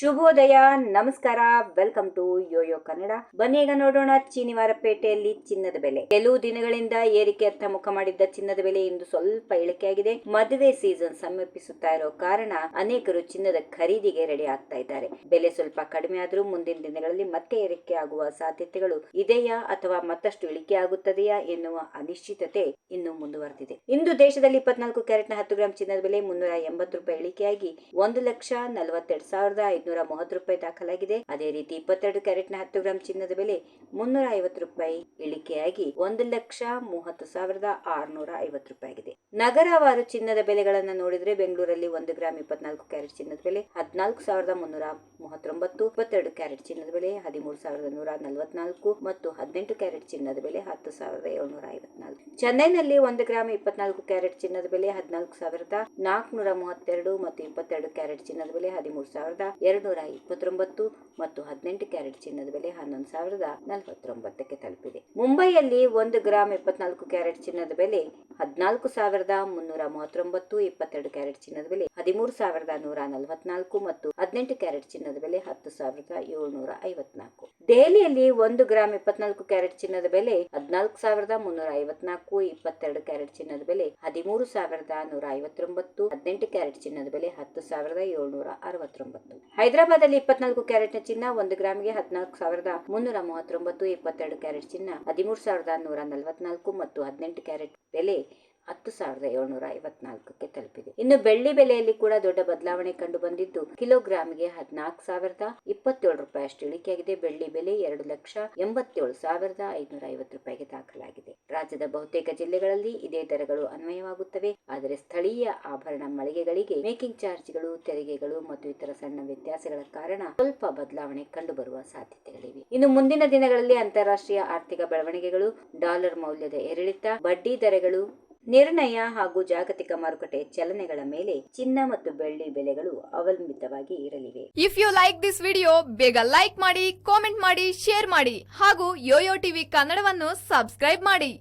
ಶುಭೋದಯ, ನಮಸ್ಕಾರ welcome to Yoyo Kannada ಬನ್ನಿ ಈಗ ನೋಡೋಣ ಚೀನಿವಾರಪೇಟೆಯಲ್ಲಿ ಚಿನ್ನದ ಬೆಲೆ. ಕೆಲವು ದಿನಗಳಿಂದ ಏರಿಕೆಯತ್ತ ಮುಖ ಮಾಡಿದ್ದ ಚಿನ್ನದ ಬೆಲೆ ಇಂದು ಸ್ವಲ್ಪ ಇಳಿಕೆಯಾಗಿದೆ ಮದುವೆ ಸೀಸನ್ ಸಮೀಪಿಸುತ್ತಾ ಇರೋ ಕಾರಣ ಅನೇಕರು ಚಿನ್ನದ ಖರೀದಿಗೆ ರೆಡಿ ಆಗ್ತಾ ಇದ್ದಾರೆ. ಬೆಲೆ ಸ್ವಲ್ಪ ಕಡಿಮೆ ಆದ್ರೂ ಮುಂದಿನ ದಿನಗಳಲ್ಲಿ ಮತ್ತೆ ಏರಿಕೆ ಆಗುವ ಸಾಧ್ಯತೆಗಳು ಇದೆಯಾ ಅಥವಾ ಮತ್ತಷ್ಟು ಇಳಿಕೆ ಆಗುತ್ತದೆಯಾ ಎನ್ನುವ ಅನಿಶ್ಚಿತತೆ ಇನ್ನು ಮುಂದುವರೆದಿದೆ. ಇಂದು ದೇಶದಲ್ಲಿ ಇಪ್ಪತ್ನಾಲ್ಕು ಕ್ಯಾರೆಟ್ನ ಹತ್ತು ಗ್ರಾಂ ಚಿನ್ನದ ಬೆಲೆ ಮುನ್ನೂರ ಎಂಬತ್ತು ರೂಪಾಯಿ ಇಳಿಕೆಯಾಗಿ ಒಂದು ಲಕ್ಷ ನಲವತ್ತೆರಡು ಸಾವಿರದ ಮೂವತ್ತು ರೂಪಾಯಿ ದಾಖಲಾಗಿದೆ. ಅದೇ ರೀತಿ ಇಪ್ಪತ್ತೆರಡು ಕ್ಯಾರೆಟ್ನ ಹತ್ತು ಗ್ರಾಂ ಚಿನ್ನದ ಬೆಲೆ ಮುನ್ನೂರ ಐವತ್ತು ರೂಪಾಯಿ ಇಳಿಕೆಯಾಗಿ ಒಂದು ಲಕ್ಷ ಮೂವತ್ತು ಸಾವಿರದ ಆರುನೂರ ಐವತ್ತು ರೂಪಾಯಿ ಆಗಿದೆ ನಗರವಾರು ಚಿನ್ನದ ಬೆಲೆಗಳನ್ನು ನೋಡಿದ್ರೆ ಬೆಂಗಳೂರಲ್ಲಿ ಒಂದು ಗ್ರಾಮ್ ಇಪ್ಪತ್ನಾಲ್ಕು ಕ್ಯಾರೆಟ್ ಚಿನ್ನದ ಬೆಲೆ, ಹದಿನಾಲ್ಕು ಸಾವಿರದ ಮುನ್ನೂರ ಮೂವತ್ತೊಂಬತ್ತು, ಇಪ್ಪತ್ತೆರಡು ಕ್ಯಾರೆಟ್ ಚಿನ್ನದ ಬೆಲೆ, ಹದಿಮೂರು ಸಾವಿರದ ನೂರ ನಲವತ್ನಾಲ್ಕು ಮತ್ತು ಹದಿನೆಂಟು ಕ್ಯಾರೆಟ್ ಚಿನ್ನದ ಬೆಲೆ, ಹತ್ತು ಸಾವಿರದ ಏಳ್ನೂರ ಐವತ್ನಾಲ್ಕು. ಚೆನ್ನೈನಲ್ಲಿ ಒಂದು ಗ್ರಾಮ್ ಇಪ್ಪತ್ನಾಲ್ಕು ಕ್ಯಾರೆಟ್ ಚಿನ್ನದ ಬೆಲೆ, ಹದಿನಾಲ್ಕು ಸಾವಿರದ ನಾಲ್ಕುನೂರ ಮೂವತ್ತೆರಡು ಮತ್ತು ಇಪ್ಪತ್ತೆರಡು ಕ್ಯಾರೆಟ್ ಚಿನ್ನದ ಬೆಲೆ, ಹದಿಮೂರು ಸಾವಿರದ ಎರಡುನೂರ ಇಪ್ಪತ್ತೊಂಬತ್ತು ಮತ್ತು ಹದಿನೆಂಟು ಕ್ಯಾರೆಟ್ ಚಿನ್ನದ ಬೆಲೆ, ಹನ್ನೊಂದು ಸಾವಿರದ ನಲವತ್ತೊಂಬತ್ತಕ್ಕೆ ತಲುಪಿದೆ. ಮುಂಬೈಯಲ್ಲಿ ಒಂದು ಗ್ರಾಮ್ ಇಪ್ಪತ್ನಾಲ್ಕು ಕ್ಯಾರೆಟ್ ಚಿನ್ನದ ಬೆಲೆ ಹದಿನಾಲ್ಕು ಸಾವಿರದ ಮುನ್ನೂರ ಮೂವತ್ತೊಂಬತ್ತು, ಇಪ್ಪತ್ತೆರಡು ಕ್ಯಾರೆಟ್ ಚಿನ್ನದ ಬೆಲೆ, ಹದಿಮೂರು ಸಾವಿರದ ನೂರ ನಲವತ್ನಾಲ್ಕು ಮತ್ತು ಹದಿನೆಂಟು ಕ್ಯಾರೆಟ್ ಚಿನ್ನದ ಬೆಲೆ, ಹತ್ತು ಸಾವಿರದ ಏಳ್ನೂರ ಐವತ್ನಾಲ್ಕು. ದೆಹಲಿಯಲ್ಲಿ ಒಂದು ಗ್ರಾಮ್ ಇಪ್ಪತ್ನಾಲ್ಕು ಕ್ಯಾರೆಟ್ ಚಿನ್ನದ ಬೆಲೆ, ಹದಿನಾಲ್ಕು ಸಾವಿರದ ಮುನ್ನೂರ ಐವತ್ನಾಲ್ಕು, ಇಪ್ಪತ್ತೆರಡು ಕ್ಯಾರೆಟ್ ಚಿನ್ನದ ಬೆಲೆ, ಹದಿಮೂರು ಸಾವಿರದ ನೂರ ಐವತ್ತೊಂಬತ್ತು, ಹದಿನೆಂಟು ಕ್ಯಾರೆಟ್ ಚಿನ್ನದ ಬೆಲೆ, ಹತ್ತು ಸಾವಿರದ ಏಳ್ನೂರ ಅರವತ್ತೊಂಬತ್ತು. ಹೈದರಾಬಾದ್ ಅಲ್ಲಿ ಇಪ್ಪತ್ನಾಲ್ಕು ಕ್ಯಾರೆಟ್ನ ಚಿನ್ನ, ಒಂದು ಗ್ರಾಮ್ಗೆ ಹದಿನಾಲ್ಕು ಸಾವಿರದ ಮುನ್ನೂರ ಮೂವತ್ತೊಂಬತ್ತು, ಇಪ್ಪತ್ತೆರಡು ಕ್ಯಾರೆಟ್ ಚಿನ್ನ, ಹದಿಮೂರು ಸಾವಿರದ ನೂರ ನಲವತ್ನಾಲ್ಕು ಮತ್ತು ಹದಿನೆಂಟು ಕ್ಯಾರೆಟ್ ಬೆಲೆ ಹತ್ತು ಸಾವಿರದ ಏಳ್ನೂರ ಐವತ್ನಾಲ್ಕಕ್ಕೆ ತಲುಪಿದೆ. ಇನ್ನು ಬೆಳ್ಳಿ ಬೆಲೆಯಲ್ಲಿ ಕೂಡ ದೊಡ್ಡ ಬದಲಾವಣೆ ಕಂಡು ಬಂದಿದ್ದು ಕಿಲೋಗ್ರಾಮ್ಗೆ ಹದಿನಾಲ್ಕು ಸಾವಿರದ ಇಪ್ಪತ್ತೇಳು ರೂಪಾಯಿ ಅಷ್ಟು ಇಳಿಕೆಯಾಗಿದೆ. ಬೆಳ್ಳಿ ಬೆಲೆ ಎರಡು ಲಕ್ಷ ಎಂಬತ್ತೇಳು ಸಾವಿರದ ಐದುನೂರ ಐವತ್ತು ರೂಪಾಯಿಗೆ ದಾಖಲಾಗಿದೆ. ರಾಜ್ಯದ ಬಹುತೇಕ ಜಿಲ್ಲೆಗಳಲ್ಲಿ ಇದೇ ದರಗಳು ಅನ್ವಯವಾಗುತ್ತವೆ. ಆದರೆ ಸ್ಥಳೀಯ ಆಭರಣ ಮಳಿಗೆಗಳಿಗೆ ಮೇಕಿಂಗ್ ಚಾರ್ಜ್ಗಳು, ತೆರಿಗೆಗಳು ಮತ್ತು ಇತರ ಸಣ್ಣ ವ್ಯತ್ಯಾಸಗಳ ಕಾರಣ ಸ್ವಲ್ಪ ಬದಲಾವಣೆ ಕಂಡುಬರುವ ಸಾಧ್ಯತೆಗಳಿವೆ. ಇನ್ನು ಮುಂದಿನ ದಿನಗಳಲ್ಲಿ ಅಂತಾರಾಷ್ಟ್ರೀಯ ಆರ್ಥಿಕ ಬೆಳವಣಿಗೆಗಳು, ಡಾಲರ್ ಮೌಲ್ಯದ ಏರಿಳಿತ, ಬಡ್ಡಿ ದರಗಳು ನಿರ್ಣಯ ಹಾಗೂ ಜಾಗತಿಕ ಮಾರುಕಟ್ಟೆ ಚಲನೆಗಳ ಮೇಲೆ ಚಿನ್ನ ಮತ್ತು ಬೆಳ್ಳಿ ಬೆಲೆಗಳು ಅವಲಂಬಿತವಾಗಿ ಇರಲಿವೆ. If you like this video ಬೇಗ ಲೈಕ್ ಮಾಡಿ ಕಾಮೆಂಟ್ ಮಾಡಿ ಶೇರ್ ಮಾಡಿ ಹಾಗೂ ಯೋಯೋ ಟಿವಿ ಕನ್ನಡವನ್ನು ಸಬ್ಸ್ಕ್ರೈಬ್ ಮಾಡಿ.